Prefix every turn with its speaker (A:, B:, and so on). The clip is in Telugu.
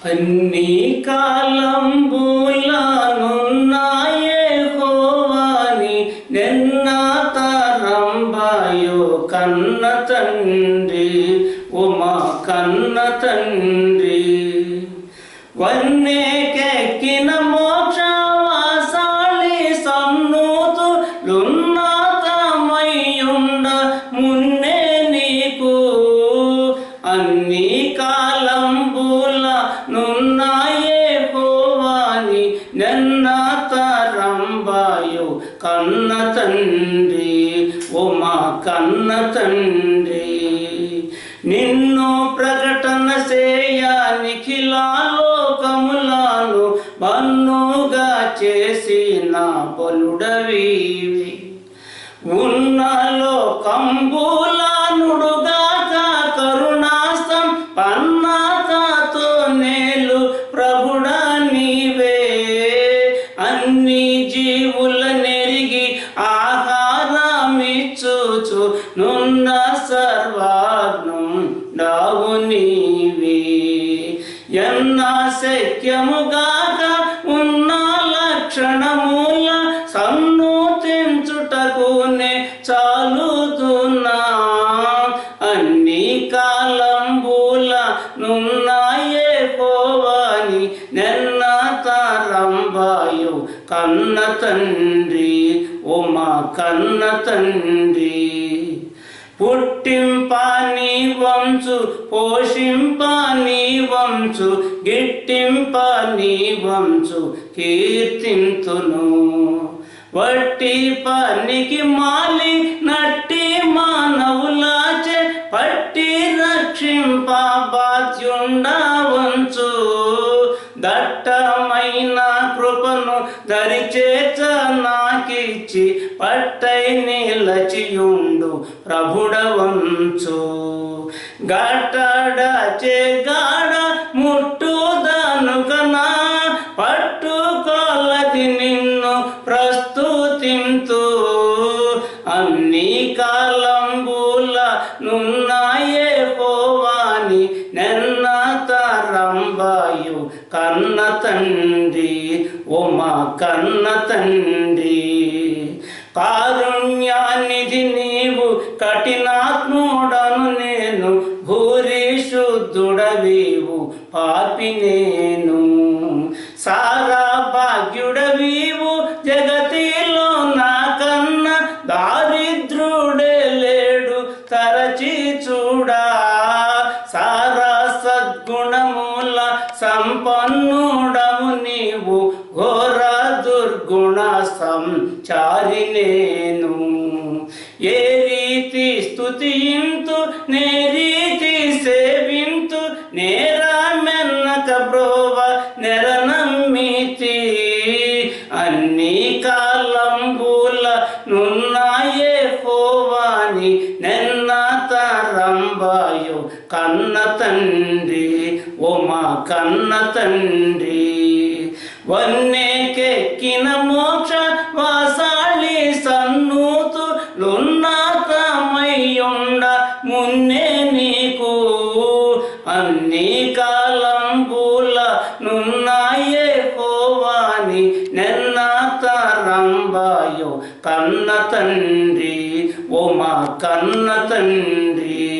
A: అన్ని కాలంబులానున్నాయే హోవాని నిన్న తరంబాయో కన్న తండ్రి ఉమా కన్న తండ్రి వన్నే కన్న తండ్రి ఓ మా కన్న తండ్రి. నిన్ను ప్రకటన చేయ నిఖిలాలోకములాను బన్నుగా చేసిన బలుడవీవి. ఉన్నలో కంబులానుడుగాక కరుణాస్తం పన్నాతతో నున్న సర్వాగ్నం నావు నీవే. ఎన్న శక్యముగాక ఉన్న లక్షణముల సన్నుతించుటకునే చాలుతున్నా. అన్ని కాలంబూల నున్నాయే పోవాని నిన్న తరంబాయు కన్న తండ్రి ఉమా కన్న తండ్రి. పుట్టింపాని వంచు పోషింపాని వంచు గిట్టింపాని వంచు కీర్తింతును. వట్టి పనికి మాలి నట్టి మానవులాచే పట్టి రక్షింప బాధ్యుండవంచు దట్టమైన కృపను ధరిచే నాకిచ్చి పట్టై నిలచియుండు ప్రభుడవంచు. గట్టడ గాడ ముట్టుదనుకనా పట్టుకొలది నిన్ను ప్రస్తుతింతు. అన్ని కాలంబుల నున్నాయే పోవాని నిన్న తరంబాయు కన్న తండ్రి ఓ మా కన్న తండ్రి. కారుణ్యానిధి నీవు కఠినాత్ముడను నేను భూరి శుద్ధుడవీవు పాపి నేను. సారా భాగ్యుడవీవు జగతిలో నాకన్నా దారిద్రుడే లేడు తరచి చూడా సారా సద్గుణముల సంపన్నుడము నీవు ఘోర దుర్గుణ సంచారి నేను ఏ రీతి స్తుతింతు నే రీతి సేవింతు నేరా మెన్నక బ్రోవ నెరనమ్మితి. అన్ని కాలంబూల నున్నాయే పోవాని నిన్న తరంబాయు కన్న తండ్రి ఓ మా కన్న తండ్రి. వన్నేకెక్కిన మోక్ష అన్ని కాలంబుల నున్నాయే హోవాని నిన్న తరంబాయో కన్న తండ్రి ఓ మా కన్న తండ్రి.